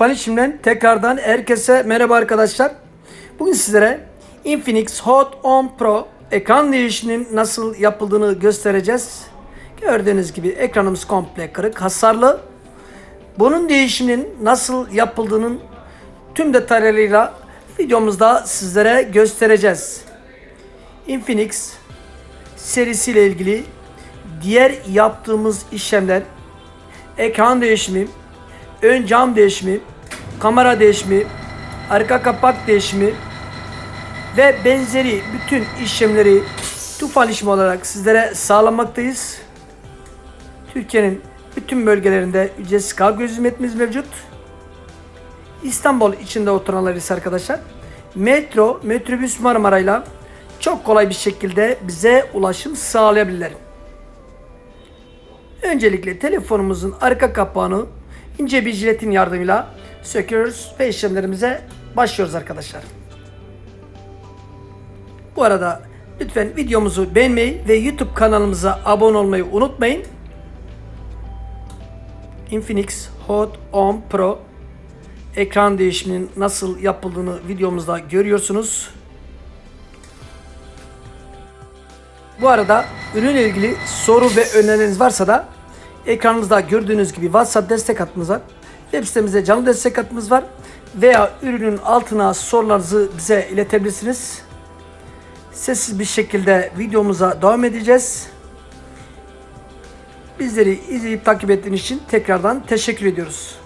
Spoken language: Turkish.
Tufan İşim'den tekrardan herkese merhaba arkadaşlar. Bugün sizlere Infinix Hot 10 Pro ekran değişiminin nasıl yapıldığını göstereceğiz. Gördüğünüz gibi ekranımız komple kırık, hasarlı. Bunun değişiminin nasıl yapıldığının tüm detaylarıyla videomuzda sizlere göstereceğiz. Infinix serisiyle ilgili diğer yaptığımız işlemler ekran değişimi, ön cam değişimi, kamera değişimi, arka kapak değişimi ve benzeri bütün işlemleri Tufan işimi olarak sizlere sağlamaktayız. Türkiye'nin bütün bölgelerinde ücretsiz kargo hizmetimiz mevcut. İstanbul içinde oturanlar ise arkadaşlar metro, metrobüs Marmara'yla çok kolay bir şekilde bize ulaşım sağlayabilirler. Öncelikle telefonumuzun arka kapağını ince bir jiletin yardımıyla söküyoruz ve işlemlerimize başlıyoruz arkadaşlar. Bu arada lütfen videomuzu beğenmeyi ve YouTube kanalımıza abone olmayı unutmayın. Infinix Hot 10 Pro ekran değişiminin nasıl yapıldığını videomuzda görüyorsunuz. Bu arada ürünle ilgili soru ve önerileriniz varsa da ekranınızda gördüğünüz gibi WhatsApp destek hattımız var. Web sitemizde canlı destek hattımız var. Veya ürünün altına sorularınızı bize iletebilirsiniz. Sessiz bir şekilde videomuza devam edeceğiz. Bizleri izleyip takip ettiğiniz için tekrardan teşekkür ediyoruz.